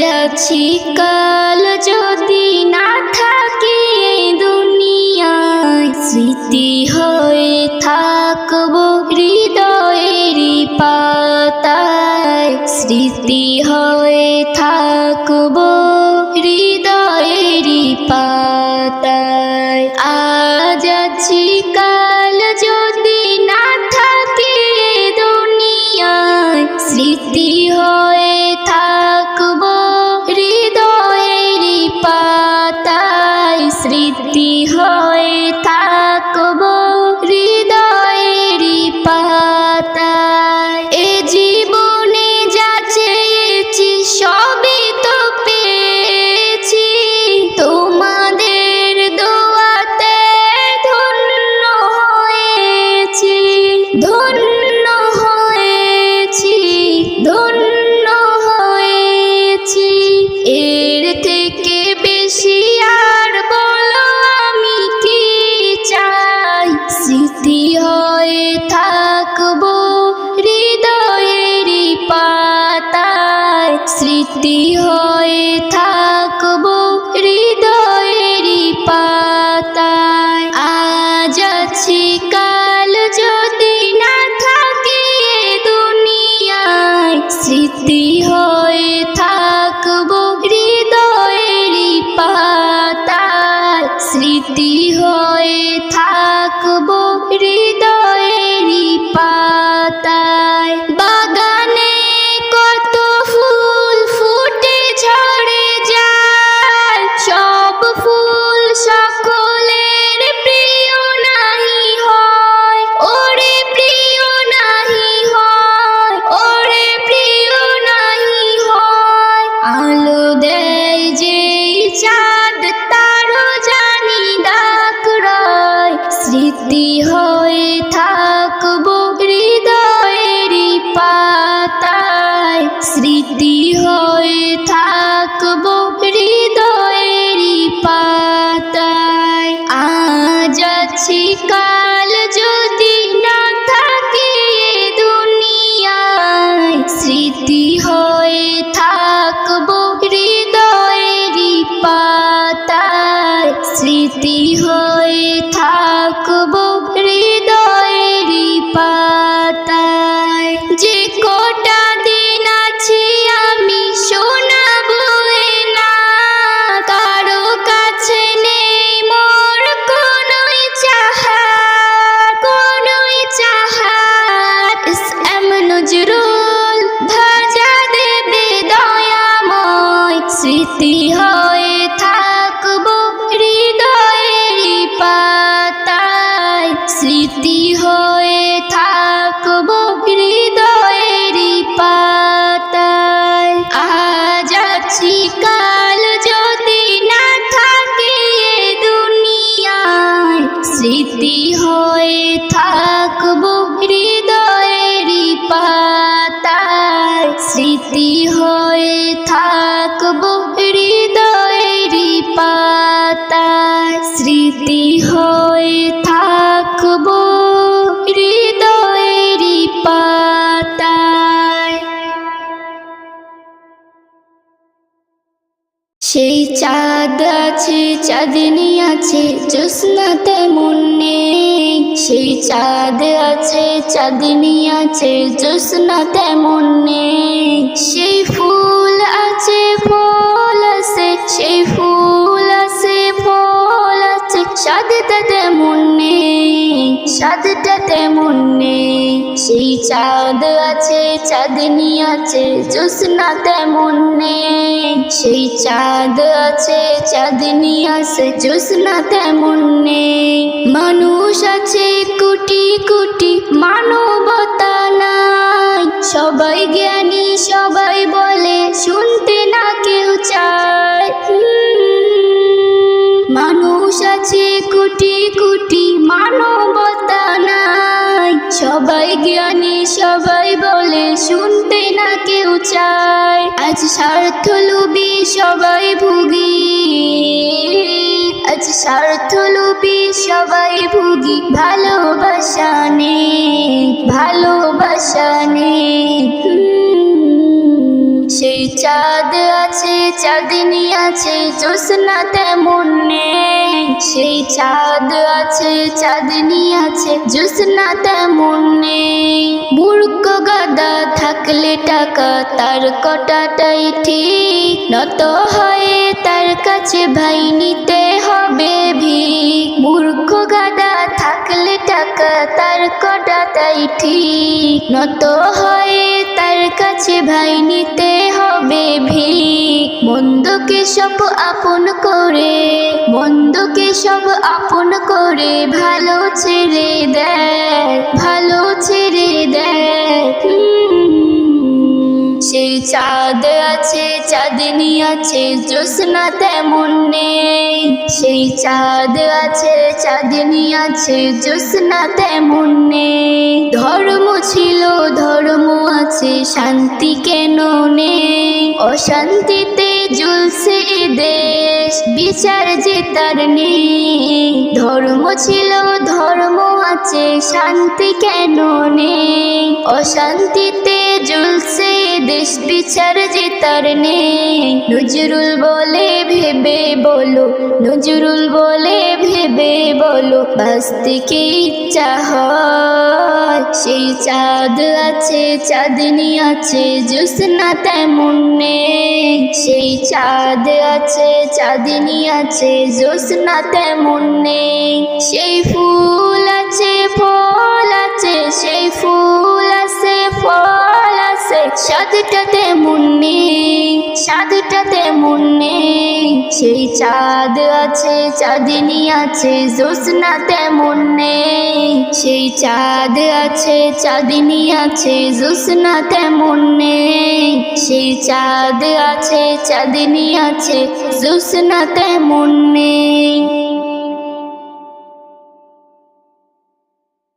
যাচ্ছি কাল যদি না থাকে দুনিয়া স্মৃতি Mitri. চাঁদ আছে, চাঁদনি আছে জোৎস্না তেমন সে চাঁদ আছে, চাঁদনি আছে জোৎস্না তেমন নেই। সেই ফুল আছে, ফল আছে, সেই ফুল আছে, ফল আছে সাদে তেমন স্বাদটা তেমন নেই। সেই চাঁদ আছে চাঁদনি আছে জোসনা তেমন নেই। সেই চাঁদ আছে চাঁদনি আছে জোসনা তেমন নেই। মানুষ আছে কোটি কোটি, মানবতা নাই। সবাই জ্ঞানী, সবাই বলে, শুনতে না কেউ চায়। মানুষ আছে কোটি কোটি, মানব জানি সবাই বলে শুনতে না কেউ চায়। আজ স্বার্থ লুবি সবাই ভুগি। আজ স্বার্থ লুবি সবাই ভুগি। ভালোবাসা নেই ভালোবাসা নেই। সেই চাঁদ আছে, চাঁদনি আছে জোসনা তেমন নেই। সেই চাঁদ আছে, চাঁদনি আছে জোসনা তেমন নেই। মূর্খ গাদা থাকলে টাকা, তার কটাটাই ঠিক। নত হয়ে তার কাছে ভাই নিতে হবে ভি মূর্খ গাদা থাকলে টাকা, তার কটাটাই ঠিক। নত হয়ে কাছে ভাই নিতে হবে ভিক বন্ধুকে সব আপন করে, বন্ধুকে সব আপন করে ভালো ছেড়ে দেয়, ভালো ছেড়ে দেয়। সেই চাঁদ আছে, চাঁদনি আছে, জ্যোৎস্না তেমন নেই। সেই চাঁদ আছে, চাঁদনি আছে, জ্যোৎস্না তেমন নেই। ধর্ম ছিল, ধর্ম আছে, শান্তি কেন নেই? অশান্তিতে জ্বলছে দেশ, বিচার যে তার নেই। ধর্ম ছিল, ধর্ম আছে, শান্তি কেন নেই? অশান্তিতে এ দেশ বিচার যে তার নেই। নজরুল বলে ভেবে বলো, নজরুল বলে ভেবে বলো, বাঁচতে কি ইচ্ছা সেই চাঁদ আছে চাঁদনি আছে, জ্যোৎস্না তেমন নেই। সেই চাঁদ আছে চাঁদনি আছে, জ্যোৎস্না তেমন নেই। সেই ফুল আছে, ফল আছে, সেই ফল আছে সাদটা তেমন নেই সাদটা তেমন নেই। সেই চাঁদ আছে, চাঁদিনী আছে জ্যোৎস্না তেমন নেই। সেই চাঁদ আছে, চাঁদিনী আছে জ্যোৎস্না তেমন নেই। সেই চাঁদ আছে, চাঁদিনী আছে জ্যোৎস্না তেমন নেই।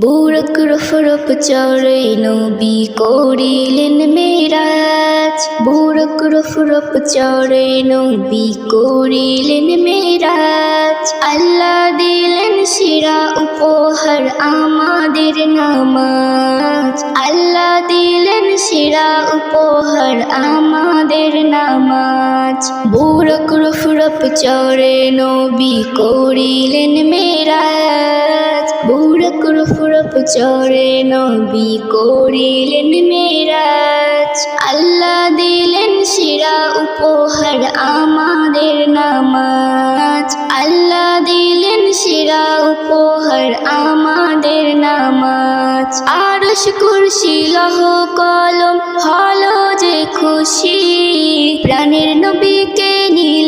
বুড়ক রফ রফ চড়ে নবী করিলেন মেরাজ। বুড়ক রফ রফ চড়ে নবী করিলেন মেরাজ। আল্লাহ দিলেন শিরা উপহার আমাদের নামাজ। আল্লাহ দিলেন শিরা উপহার আমাদের নামাজ। বুড়ক রফ রফ চড়ে নবী করিলেন মেরাজ। বুড়ক রফ চড়ে নবী করিলেন মেরাজ। আল্লাহ দিলেন শিরা উপহার আমাদের নামাজ। আল্লাহ দিলেন শিরা উপহার আমাদের নামাজ। আরশ কুরসি লহ কলম, হলো যে খুশি। প্রাণের নবীকে নিলেন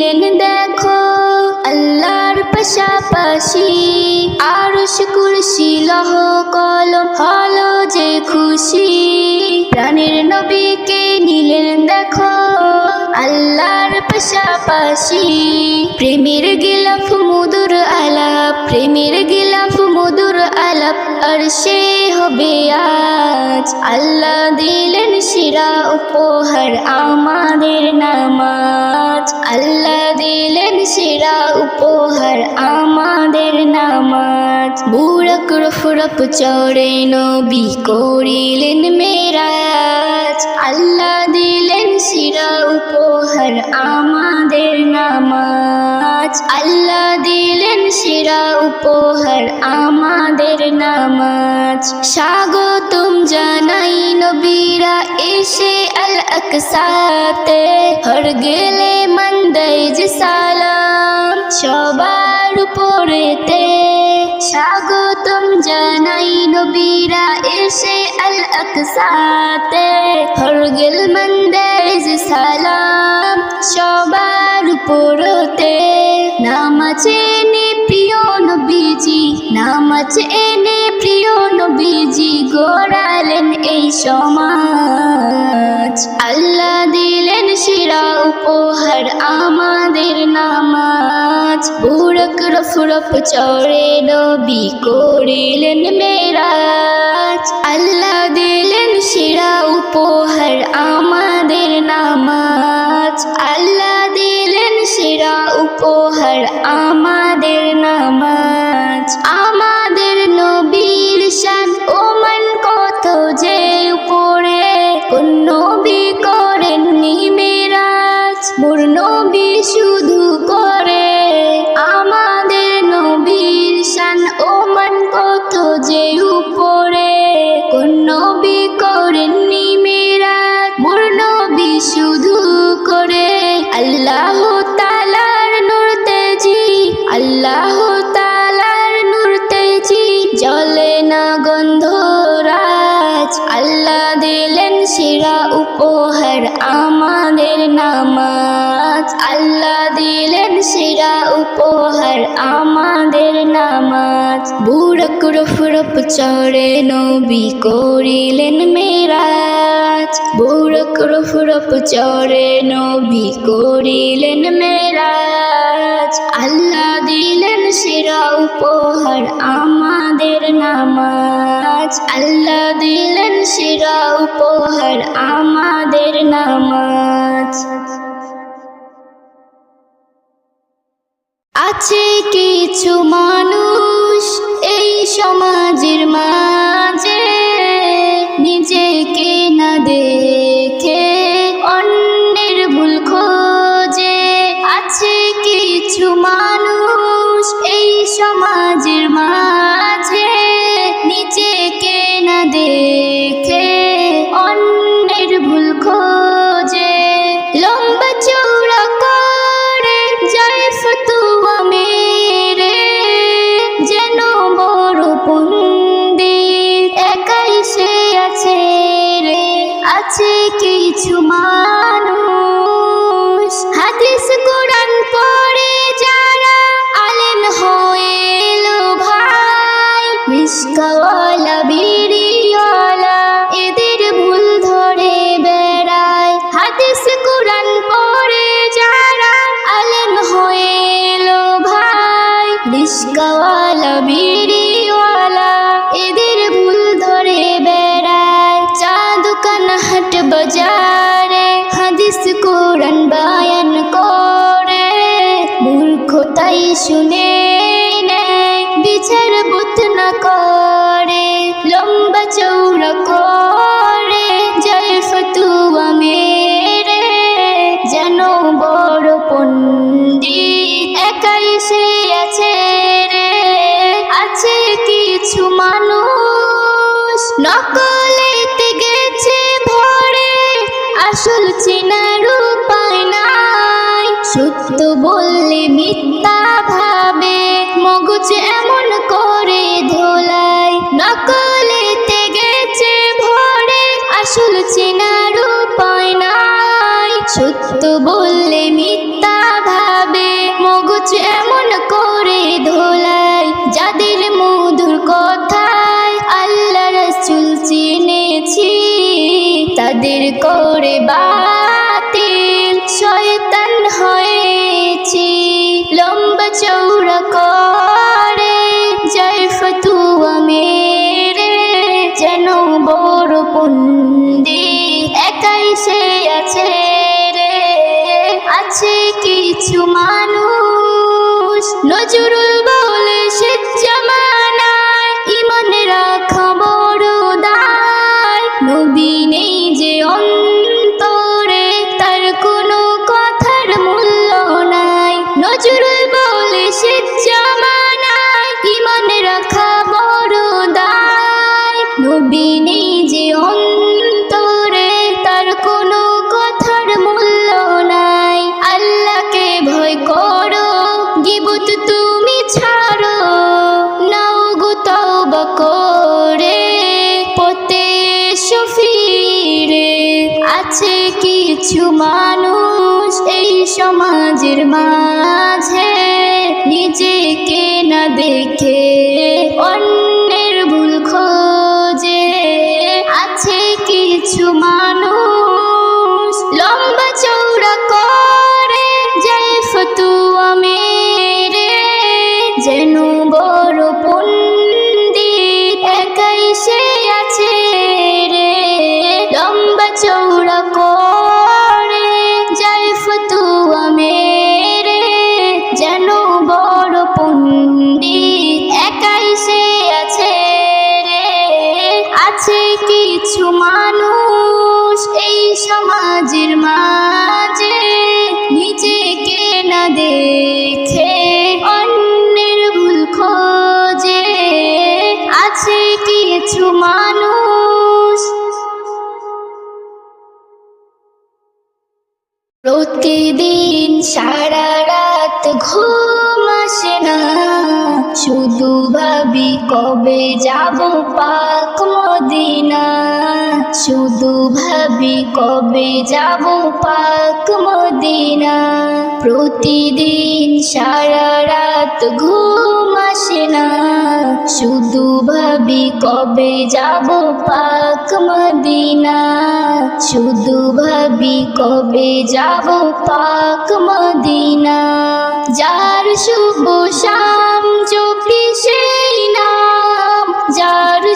লহ কলম হলো যে খুশি। প্রাণের নবীকে নিলেন দেখো। আল্লাহর পাশাপাশি প্রেমের গিলাফ মধুর আলাপ, প্রেমের গিলাফ মধুর আলাপ, আর সে হবে আজ। আল্লাহ দিলেন শিরা উপহার আমাদের নামাজ। আল্লাহ দিলেন শিরা উপহার আমাদের নামাজ। বুড়ক রফ রফ চড়ে নবী করিলেন মেরাজ। আল্লাহ দিলেন শিরা উপহার আমাদের নামাজ। আল্লাহ দিলেন শিরা উপহার আমাদের নামাজ। স্বাগতম জানাই নবীরা এসে আল আকসাতে হর গেলে মন্দাই সালাম। সবার উপরেতে স্বাগতম জানাই নবীরা, এসে আল আকসাতে হর গেল মন্দাই যে সালাম সবার উপরতে। নামাজ এনে প্রিয় নবীজি, নামাজ এনে প্রিয় নবীজি, গড়ালেন এই সমাজ। আল্লাহ দিলেন শিরা, উপহার আমাদের নামাজ। বুড়ক রফ চড়ে নবী করিলেন মেরাজ। আল্লাহ দিলেন শিরা উপহার আমাদের নামাজ। আল্লাহ দিলেন শিরা উপহার আমাদের নামাজ। উপহার আমাদের নামাজ। আল্লাহ দিলেন সেরা উপহার আমাদের নামাজ। বুড়ক রুফ রূপ চড়ে নবী করিলেন মেরাজ। বুড়ক রুফ রূপ চড়ে নবী করিলেন মেরাজ। আল্লাহ দিলেন সেরা উপহার আমাদের নামাজ। আল্লাহ দিলেন সেরা উপহার আমাদের ফজরের নামাজ। আছে কিছু মানুষ এই সমাজ আছে কিছু মানুষ। কবে যাব পাক মদিনা? শুধু ভাবি কবে যাব পাক মদিনা? প্রতিদিন সারা রাত ঘুম আসে না। শুধু ভাবি কবে যাব পাক মদিনা? শুধু ভাবি কবে যাব পাক মদিনা? যার শুভ শাম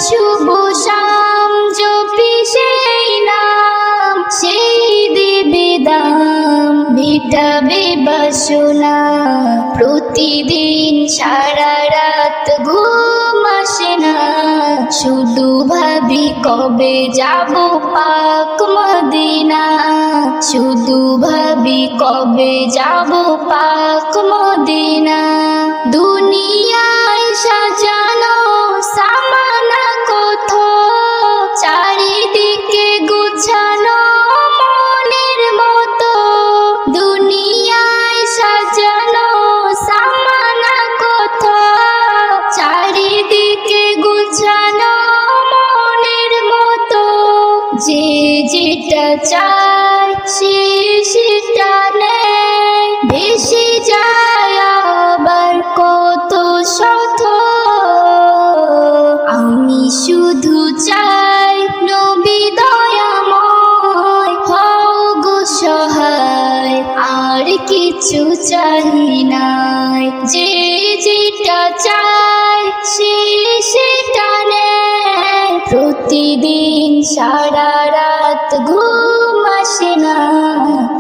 শুভ শাম, জপি সেই নাম, সেই দেবে দাম, মেটাবে বাসনা। প্রতিদিন সারা রাত ঘুম আসে না, শুধু ভাবি কবে যাব পাক মদিনা। শুধু ভাবি কবে যাব পাক মদিনা। দুনিয়ায় সাজানো চাই নাই যে যেটা চায়, সে সেটা নেয়। প্রতিদিন সারা রাত ঘুম আসে না।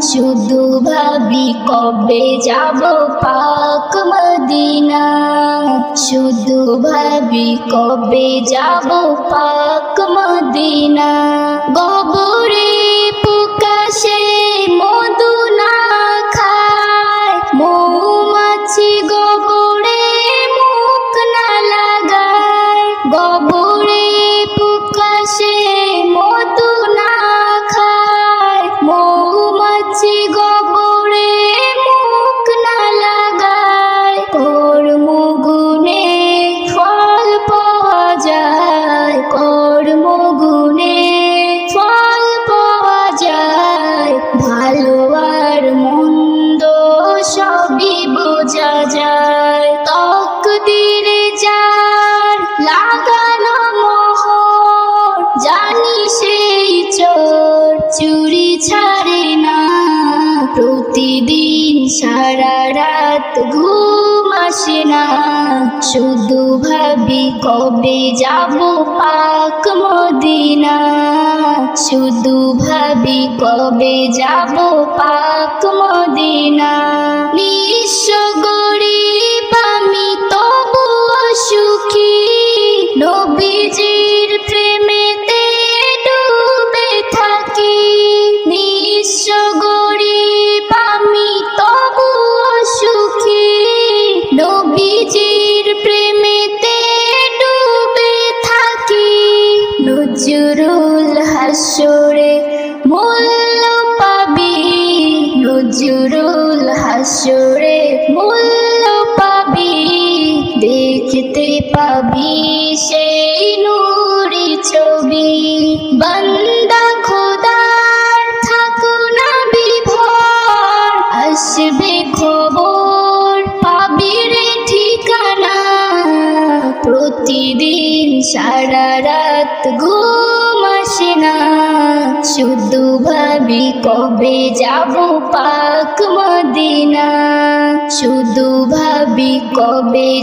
শুধু ভাবি কবে যাব পাক মদিনা। শুধু ভাবি কবে যাব পাক মদিনা। গবরে পুকাশে মধু প্রতিদিন সারা রাত ঘুম আসে না। শুধু ভাবি কবে যাব পাক মদিনা। শুধু ভাবি কবে যাব পাক মদিনা। নিঃস্ব গরিব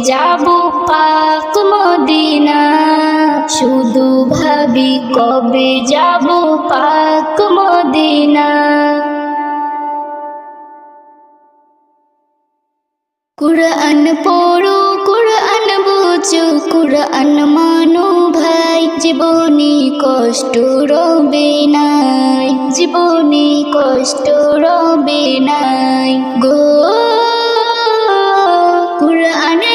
যাব পাক মদিনা। শুধু ভাবি কবে যাব পাক মদিনা। কুরআন পড়ো, কুরআন বুঝো, কুরআন মানো ভাই। জীবনে কষ্ট রবে নাই, জীবনে কষ্ট রবে নাই গো। কুরআনে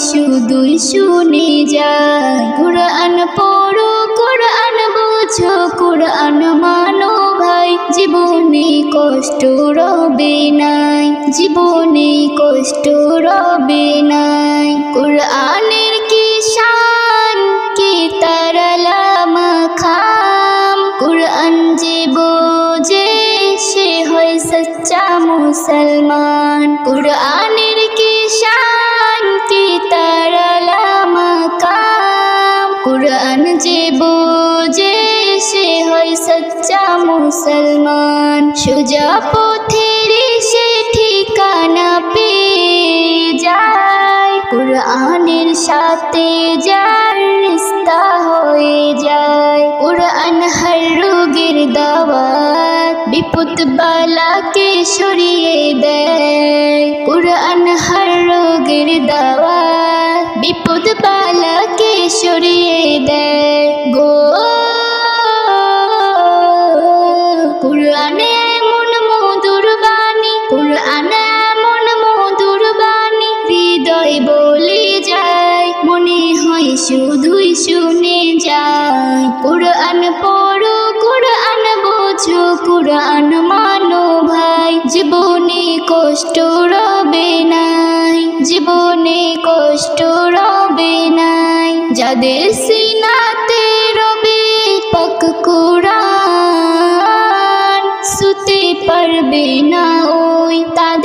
শুধুই শুধু শুনে যায়। কোরআন পড়ো, কোরআন বোঝো, কোরআন মানো ভাই। জীবনে কষ্ট রবে নাই জীবনে কষ্ট রবে সোজা পথের সে ঠিকানা পেয়ে যায়। কোরআনের সাথে যার রিস্তা হয়ে যায়। কোরআন হর রোগের দাওয়াত বিপদ বালাকে সরিয়ে দেয়। কোরআন হর রোগের দাওয়াত বিপদ বালাকে সরিয়ে দেয়। কোরআন পড়ো, কোরআন বোঝো, কোরআন মানো ভাই। জীবনে কষ্ট রবে নাই, জীবনে কষ্ট রবে নাই। যাদের সিনাতে রবে পাক কোরআন, শুতে পারবে না ওই তাদেরকে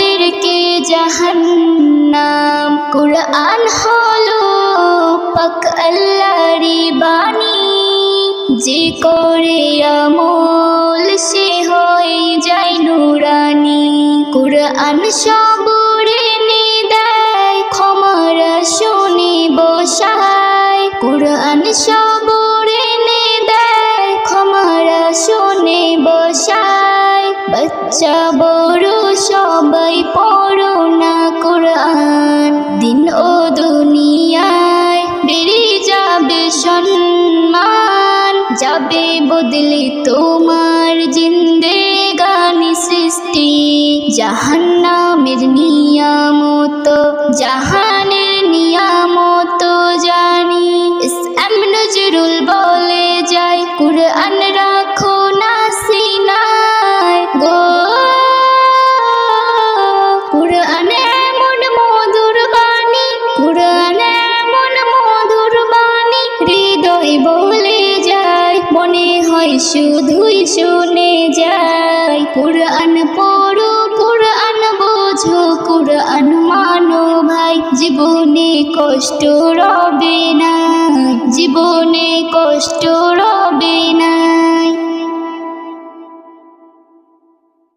যে করে আমল, সে হয়ে যায় নুরানি। কোরআন সবরে নে দেয় ক্ষমার শুনে বসায়। কোরআন সবরে নে দেয় ক্ষমার শুনে বসায়। বাচ্চা বড় সবাই পড়ো না কোরআন। দিন ও দুনিয়ায় যাবে বদলে তোমার জিন্দে গানি সৃষ্টি। জাহান্নামের নিয়ামত জাহানের নিয়ামত। শুধুই শুনে যাই কুরআন পড়ো, কুরআন বোঝো, কুরআন মানো ভাই। জীবনে কষ্ট রবে না, জীবনে কষ্ট রবে না।